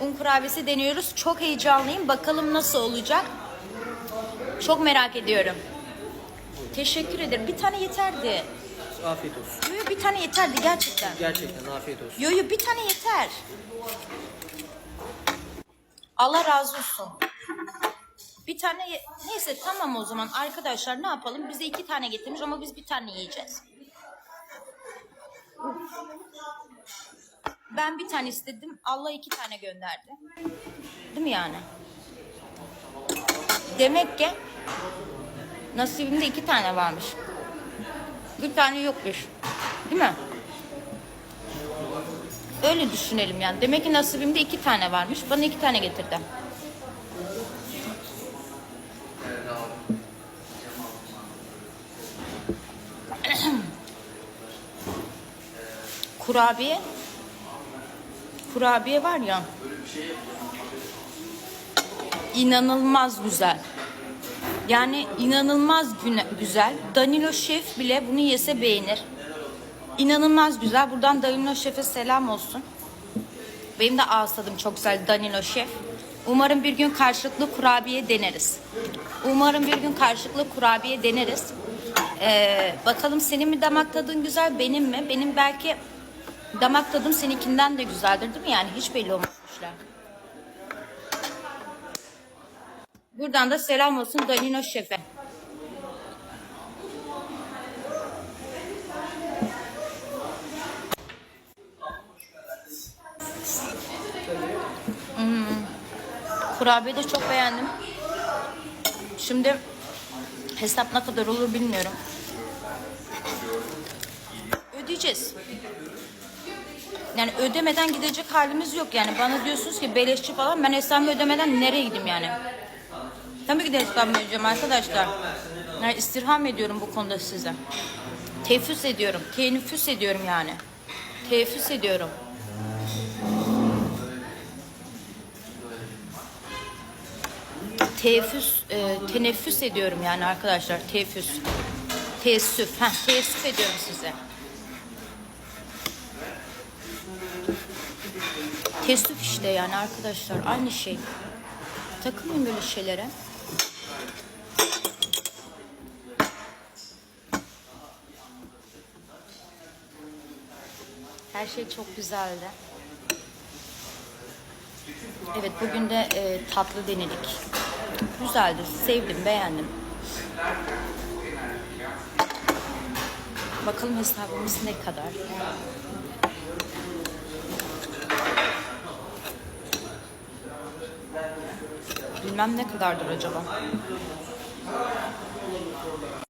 Un kurabiyesi deniyoruz. Çok heyecanlıyım. Bakalım nasıl olacak. Çok merak ediyorum. Teşekkür ederim. Bir tane yeterdi. Afiyet olsun. Yo, yo, bir tane yeterdi gerçekten. Gerçekten afiyet olsun. Yo yo bir tane yeter. Allah razı olsun. Bir tane ye- neyse tamam o zaman arkadaşlar ne yapalım? Bize iki tane getirmiş ama biz bir tane yiyeceğiz. Ben bir tane istedim. Allah iki tane gönderdi. Değil mi yani? Demek ki nasibimde iki tane varmış. Bir tane yokmuş. Değil mi? Öyle düşünelim yani. Demek ki nasibimde iki tane varmış. Bana iki tane getirdi. Kurabiye. Kurabiye var ya. İnanılmaz güzel. Yani inanılmaz güzel. Danilo Şef bile bunu yese beğenir. İnanılmaz güzel. Buradan Danilo Şef'e selam olsun. Benim de ağız tadım çok güzel Danilo Şef. Umarım bir gün karşılıklı kurabiye deneriz. Umarım bir gün karşılıklı kurabiye deneriz. Ee, bakalım senin mi damak tadın güzel benim mi? Benim belki damak tadım seninkinden de güzeldir değil mi? Yani hiç belli olmamışlar. Buradan da selam olsun Danilo Şef'e. Kurabiye de çok beğendim. Şimdi hesap ne kadar olur bilmiyorum. Ödeyeceğiz. Yani ödemeden gidecek halimiz yok yani. Bana diyorsunuz ki beleşçi falan ben hesabımı ödemeden nereye gideyim yani? Tabii ki de hesabımı ödeyeceğim arkadaşlar. Yani istirham ediyorum bu konuda size. Teffüs ediyorum. Teneffüs ediyorum yani. Teffüs ediyorum. Teffüs, e, teneffüs ediyorum yani arkadaşlar. Teffüs. Teessüf. Heh, teessüf ediyorum size. Teessüf işte yani arkadaşlar. Aynı şey. Takılmayın böyle şeylere. Her şey çok güzeldi. Evet bugün de e, tatlı denedik. Güzeldi. Sevdim, beğendim. Bakalım hesabımız ne kadar. bilmem ne kadardır acaba?